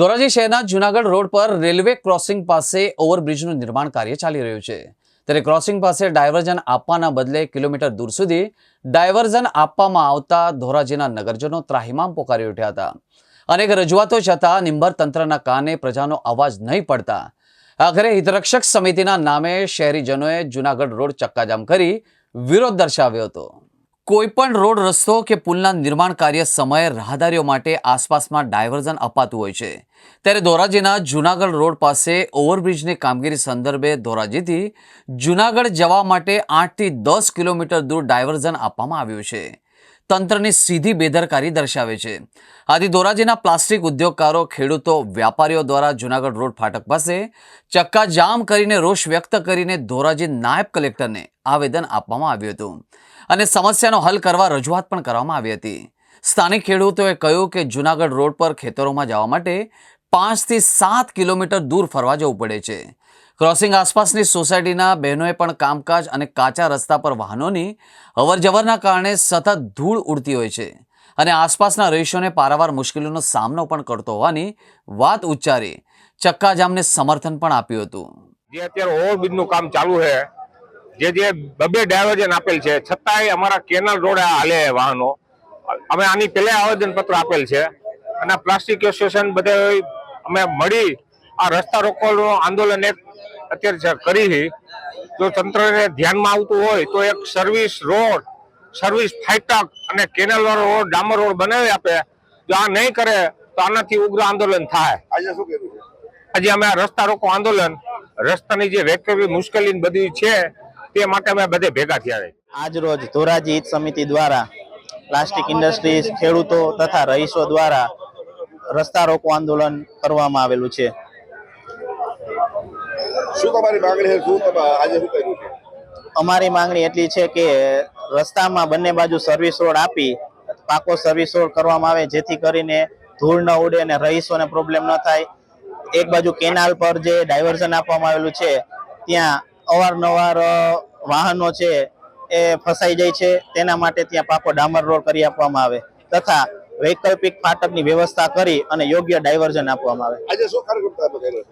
ધોરાજી શહેરના જુનાગઢ રોડ પર railway crossing પાસે ઓવરબ્રિજનું નિર્માણ કાર્ય ચાલી રહ્યું છે. ત્યારે ક્રોસિંગ પાસે ડાયવર્ઝન આપવાના બદલે કિલોમીટર દૂર સુધી ડાયવર્ઝન આપવામાં આવતા ધોરાજીના નગરજનો ત્રાહિમામ પોકારી ઉઠ્યા હતા. અનેક રજૂઆતો છતાં નિંબર તંત્રના કાને પ્રજાનો અવાજ નહીં પડતા. આખરે હિતરક્ષક સમિતિના નામે શહેરીજનોએ જુનાગઢ રોડ ચક્કાજામ કરી વિરોધ દર્શાવ્યો હતો. કોઈપણ રોડ, રસ્તો કે પુલના નિર્માણ કાર્ય સમયે રાહદારીઓ માટે આસપાસમાં ડાયવર્ઝન અપાતું હોય છે. ત્યારે ધોરાજીના જુનાગઢ રોડ પાસે ઓવરબ્રિજની કામગીરી સંદર્ભે ધોરાજીથી જુનાગઢ જવા માટે આઠથી દસ કિલોમીટર દૂર ડાયવર્ઝન આપવામાં આવ્યું છે. તંત્રની સીધી બેદરકારી દર્શાવે છે. આથી ધોરાજીના પ્લાસ્ટિક ઉદ્યોગકારો, ખેડૂતો, વ્યાપારીઓ દ્વારા જૂનાગઢ રોડ ફાટક પાસે ચક્કાજામ કરીને રોષ વ્યક્ત કરીને ધોરાજી નાયબ કલેક્ટરને આવેદન આપવામાં આવ્યું હતું અને સમસ્યાનો હલ કરવા રજૂઆત પણ કરવામાં આવી હતી. સ્થાનિક ખેડૂતોએ કહ્યું કે જુનાગઢ રોડ પર ખેતરોમાં જવા માટે પાંચથી સાત કિલોમીટર દૂર ફરવા જવું પડે છે. ક્રોસિંગ આસપાસની સોસાયટીના બહેનોએ પણ કામકાજ અને કાચા રસ્તા પર વાહનોની અવરજવરના કારણે સતત ધૂળ ઉડતી હોય છે અને આસપાસના રહીશોને પારાવાર મુશ્કેલીનો સામનો પણ કરતો હોવાની વાત ઉચ્ચારી ચક્કાજામને સમર્થન પણ આપ્યું હતું. જે અત્યારે ઓવરબ્રિજનું કામ ચાલુ છે, જે જે બબે ડાયવર્જન આપેલ છે, છતાંય અમારા કેનલ રોડ હાલે વાહનો. અમે આની પહેલા આવેદન પત્ર આપેલ છે અને પ્લાસ્ટિક એસોસિએશન બધે અમે મળી આ રસ્તા રોકવાનું આંદોલન એક અત્યારે કરી છે જો તંત્રને ધ્યાનમાં આવતું હોય તો એક સર્વિસ રોડ સર્વિસ ફાટક અને કેનાલ વાળો રોડ ડામર રોડ બનાવી આપે. જો આ નહીં કરે તો આનાથી ઉગ્ર આંદોલન થાય. આજે શું કર્યું છે? અમે આ રસ્તા રોકો આંદોલન. રસ્તાની જે વૈકલ્પિક મુશ્કેલી બધી છે તે માટે અમે બધે ભેગા થયા આજ રોજ ધોરાજી હિત સમિતિ દ્વારા પ્લાસ્ટિક ઇન્ડસ્ટ્રીઝ ખેડૂતો તથા રહીશો દ્વારા રસ્તા રોકો આંદોલન કરવામાં આવેલું છે. શું તમારી માંગણી છે? શું આજે શું કર્યું છે? અમારી માંગણી એટલી છે કે રસ્તામાં બંને બાજુ સર્વિસ રોડ આપી પાકો સર્વિસ રોડ કરવામાં આવે જેથી કરીને ધૂળ ન ઉડે અને રહીશોને પ્રોબ્લેમ ન થાય. એક બાજુ કેનાલ પર જે ડાયવર્ઝન આપવામાં આવેલું છે ત્યાં અવારનવાર વાહનો છે એ ફસાઈ જાય છે. તેના માટે ત્યાં પાકો ડામર રોડ કરી આપવામાં આવે તથા વૈકલ્પિક ફાટકની વ્યવસ્થા કરી અને યોગ્ય ડાયવર્ઝન આપવામાં આવે. આજે શું કાર્યક્રમ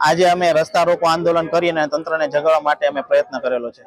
આજે અમે રસ્તા રોકો આંદોલન કરીને તંત્રને જગાડવા માટે અમે પ્રયત્ન કરેલો છે.